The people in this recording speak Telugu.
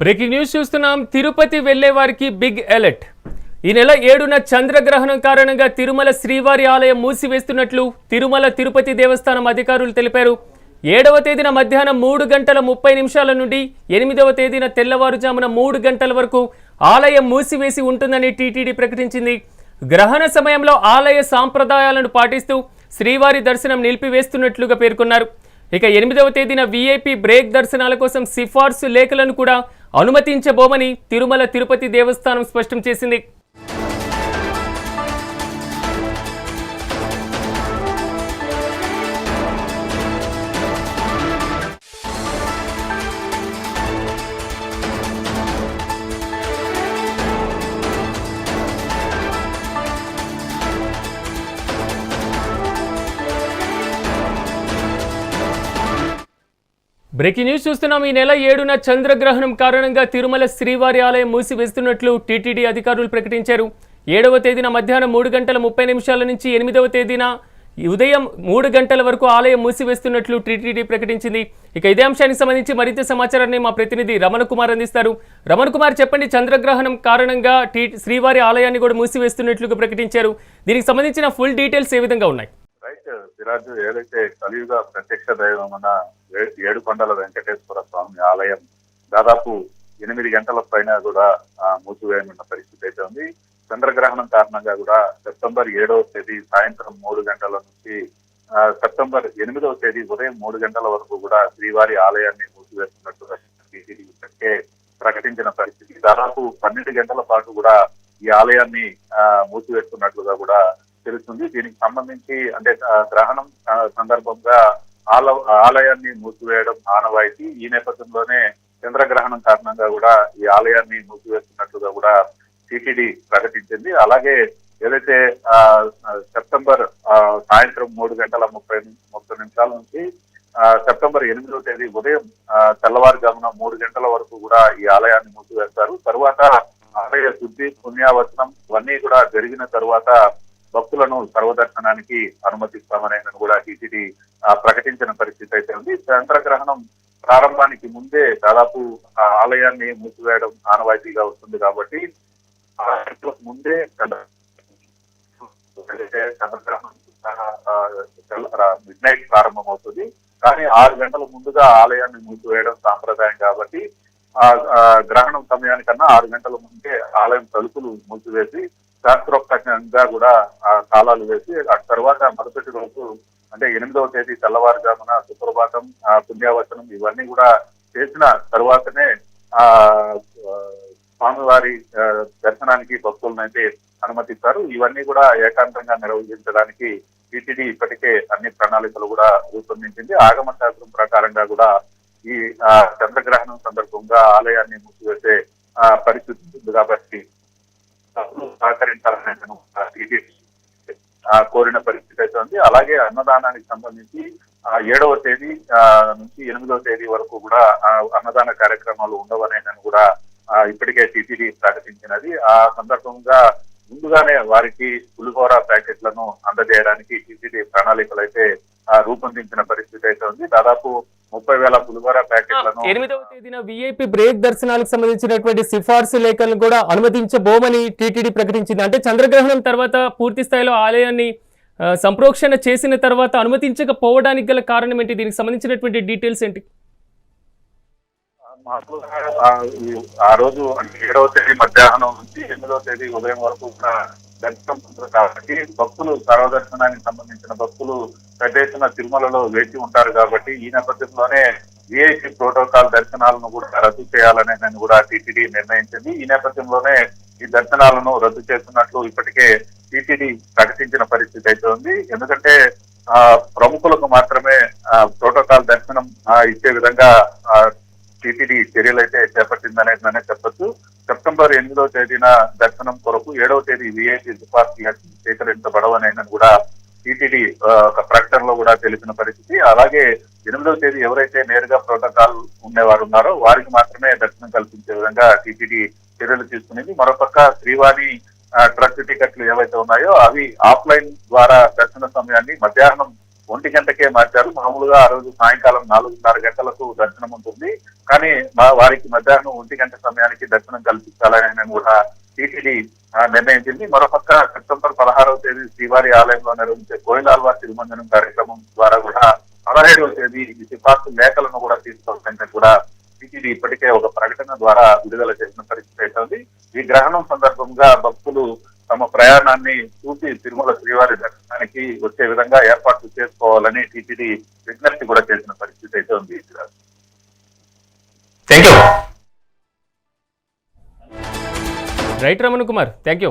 బ్రేకింగ్ న్యూస్ చూస్తున్నాం. తిరుపతి వెళ్ళే వారికి బిగ్ అలర్ట్. ఈ నెల ఏడున చంద్రగ్రహణం కారణంగా తిరుమల శ్రీవారి ఆలయం మూసివేస్తున్నట్లు తిరుమల తిరుపతి దేవస్థానం అధికారులు తెలిపారు. ఏడవ తేదీన మధ్యాహ్నం మూడు గంటల ముప్పై నిమిషాల నుండి ఎనిమిదవ తేదీన తెల్లవారుజామున మూడు గంటల వరకు ఆలయం మూసివేసి ఉంటుందని టీటీడీ ప్రకటించింది. గ్రహణ సమయంలో ఆలయ సాంప్రదాయాలను పాటిస్తూ శ్రీవారి దర్శనం నిలిపివేస్తున్నట్లుగా పేర్కొన్నారు. ఇక ఎనిమిదవ తేదీన వీఐపీ బ్రేక్ దర్శనాల కోసం సిఫార్సు లేఖలను కూడా అనుమతించబోమని తిరుమల తిరుపతి దేవస్థానం స్పష్టం చేసింది. బ్రేకింగ్ న్యూస్ చూస్తున్నాం. ఈ నెల ఏడున చంద్రగ్రహణం కారణంగా తిరుమల శ్రీవారి ఆలయం మూసివేస్తున్నట్లు టీటీడీ అధికారులు ప్రకటించారు. ఏడవ తేదీన మధ్యాహ్నం మూడు గంటల ముప్పై నిమిషాల నుంచి ఎనిమిదవ తేదీన ఉదయం మూడు గంటల వరకు ఆలయం మూసివేస్తున్నట్లు టీటీడీ ప్రకటించింది. ఇక ఇదే అంశానికి సంబంధించి మరింత సమాచారాన్ని మా ప్రతినిధి రమణ కుమార్ అందిస్తారు. రమణ కుమార్ చెప్పండి చంద్రగ్రహణం కారణంగా టీ శ్రీవారి ఆలయాన్ని కూడా మూసివేస్తున్నట్లుగా ప్రకటించారు. దీనికి సంబంధించిన ఫుల్ డీటెయిల్స్ ఏ విధంగా ఉన్నాయి? రైట్ ఏదైతే కలియుగ ప్రత్యక్ష దైవం అన్న ఏడుకొండల వెంకటేశ్వర స్వామి ఆలయం దాదాపు ఎనిమిది గంటల పైన కూడా ఆ, మూసివేయనున్న పరిస్థితి అయితే ఉంది. చంద్రగ్రహణం కారణంగా కూడా సెప్టెంబర్ ఏడవ తేదీ సాయంత్రం మూడు గంటల నుంచి సెప్టెంబర్ ఎనిమిదవ తేదీ ఉదయం మూడు గంటల వరకు కూడా శ్రీవారి ఆలయాన్ని మూసివేస్తున్నట్టు ఇప్పటికే ప్రకటించిన పరిస్థితి. దాదాపు పన్నెండు గంటల పాటు కూడా ఈ ఆలయాన్ని మూసివేస్తున్నట్లుగా కూడా తెలుస్తుంది. దీనికి సంబంధించి అంటే గ్రహణం సందర్భంగా ఆల ఆలయాన్ని మూసివేయడం ఆనవాయితీ ఈ నేపథ్యంలోనే చంద్రగ్రహణం కారణంగా కూడా ఈ ఆలయాన్ని మూసివేస్తున్నట్లుగా కూడా టిటిడి ప్రకటించింది. అలాగే ఏదైతే ఆ, సెప్టెంబర్ సాయంత్రం మూడు గంటల ముప్పై ని- ముప్పై నిమిషాల నుంచి ఆ, సెప్టెంబర్ ఎనిమిదవ తేదీ ఉదయం తెల్లవారుజామున మూడు గంటల వరకు కూడా ఈ ఆలయాన్ని మూసివేస్తారు. తరువాత ఆలయ శుద్ధి పుణ్యావచనం ఇవన్నీ కూడా జరిగిన తరువాత భక్తులను సర్వదర్శనానికి అనుమతిస్తామనేది కూడా టీటీడీ ప్రకటించిన పరిస్థితి అయితే ఉంది. చంద్రగ్రహణం ప్రారంభానికి ముందే దాదాపు ఆ ఆలయాన్ని మూసివేయడం ఆనవాయితీగా వస్తుంది కాబట్టి ముందే చంద్రగ్రహణం మిడ్ నైట్ ప్రారంభం అవుతుంది కానీ ఆరు గంటల ముందుగా ఆలయాన్ని మూసివేయడం సాంప్రదాయం కాబట్టి ఆ గ్రహణం సమయానికన్నా ఆరు గంటల ముందే ఆలయం తలుపులు మూసివేసి శాస్త్రోక్తంగా కూడా ఆ తాళాలు వేసి ఆ తర్వాత మరుసటి రోజు అంటే ఎనిమిదవ తేదీ తెల్లవారుజామున సుప్రభాతం ఆ పుణ్యావచనం ఇవన్నీ కూడా చేసిన తర్వాతనే ఆ స్వామివారి దర్శనానికి భక్తులను అయితే అనుమతిస్తారు. ఇవన్నీ కూడా ఏకాంతంగా నిర్వహించడానికి టీటీడీ ఇప్పటికే అన్ని ప్రణాళికలు కూడా రూపొందించింది. ఆగమ శాస్త్రం ప్రకారంగా కూడా ఈ చంద్రగ్రహణం సందర్భంగా ఆలయాన్ని మూసివేసే పరిస్థితి ఉంది కాబట్టి సహకరించాలని కోరిన పరిస్థితి అయితే ఉంది. అలాగే అన్నదానానికి సంబంధించి ఏడవ తేదీ నుంచి ఎనిమిదవ తేదీ వరకు కూడా అన్నదాన కార్యక్రమాలు ఉండవనేదని కూడా ఇప్పటికే టీటీడీ ప్రకటించినది. ఆ సందర్భంగా ముందుగానే వారికి పులిహోర ప్యాకెట్లను అందజేయడానికి టీటీడీ ప్రణాళికలు అయితే రూపొందించిన పరిస్థితి అయితే ఉంది. దాదాపు ముప్పై వేల పులిహోర ప్యాకెట్లను ఎనిమిదవ తేదీన వీఐపీ బ్రేక్ దర్శనాలకు సంబంధించినటువంటి సిఫార్సు లేఖలను కూడా అనుమతించబోమని టీటీడీ ప్రకటించింది. అంటే చంద్రగ్రహణం తర్వాత పూర్తి స్థాయిలో ఆలయాన్ని సంప్రోక్షణ చేసిన తర్వాత అనుమతించకపోవడానికి గల కారణం ఏంటి? దీనికి సంబంధించినటువంటి డీటెయిల్స్ ఏంటి? ఆ రోజు అంటే ఏడవ తేదీ మధ్యాహ్నం నుంచి ఎనిమిదవ తేదీ ఉదయం వరకు కూడా దర్శనం కాబట్టి భక్తులు సర్వదర్శనానికి సంబంధించిన భక్తులు పెద్ద ఎత్తున తిరుమలలో వేచి ఉంటారు కాబట్టి ఈ నేపథ్యంలోనే విఐపి ప్రోటోకాల్ దర్శనాలను కూడా రద్దు చేయాలని నేను కూడా టీటీడీ నిర్ణయించింది. ఈ నేపథ్యంలోనే ఈ దర్శనాలను రద్దు చేస్తున్నట్లు ఇప్పటికే టీటీడీ ప్రకటించిన పరిస్థితి అయితే ఉంది. ఎందుకంటే ఆ ప్రముఖులకు మాత్రమే ప్రోటోకాల్ దర్శనం ఇచ్చే విధంగా టీటీడీ చర్యలు అయితే చేపట్టిందనేది చెప్పొచ్చు. సెప్టెంబర్ ఎనిమిదవ తేదీన దర్శనం కొరకు ఏడవ తేదీ విఐపి సిఫార్సు సేకరించబడవని కూడా టీటీడీ ఒక ప్రకటనలో కూడా తెలిపిన పరిస్థితి. అలాగే ఎనిమిదవ తేదీ ఎవరైతే నేరుగా ప్రోటోకాల్ ఉండేవారు ఉన్నారో వారికి మాత్రమే దర్శనం కల్పించే విధంగా టీటీడీ చర్యలు తీసుకునేది. మరోపక్క శ్రీవాణి ట్రక్ టికెట్లు ఏవైతే ఉన్నాయో అవి ఆఫ్లైన్ ద్వారా దర్శన సమయాన్ని మధ్యాహ్నం ఒంటి గంటకే మార్చారు. మామూలుగా ఆ రోజు సాయంకాలం నాలుగున్నర గంటలకు దర్శనం ఉంటుంది. కానీ మా వారికి మధ్యాహ్నం ఒంటి గంట సమయానికి దర్శనం కల్పించాలని కూడా టీటీడీ నిర్ణయించింది. మరోపక్క సెప్టెంబర్ పదహారు తేదీ శ్రీవారి ఆలయంలో నిర్వహించే గోయిలాల్వార్ తిరుమంజనం కార్యక్రమం ద్వారా కూడా పదహేడవ తేదీ ఈ సిఫార్సు లేఖలను కూడా తీసుకోవాలంటే కూడా టీటీడీ ఇప్పటికే ఒక ప్రకటన ద్వారా విడుదల చేసిన పరిస్థితి అయితే ఉంది. ఈ గ్రహణం సందర్భంగా భక్తులు తమ ప్రయాణాన్ని చూసి తిరుమల శ్రీవారి దర్శనానికి వచ్చే విధంగా ఏర్పాట్లు చేసుకోవాలని టీటీడీ విజ్ఞప్తి కూడా చేసిన పరిస్థితి అయితే ఉంది right Raman Kumar thank you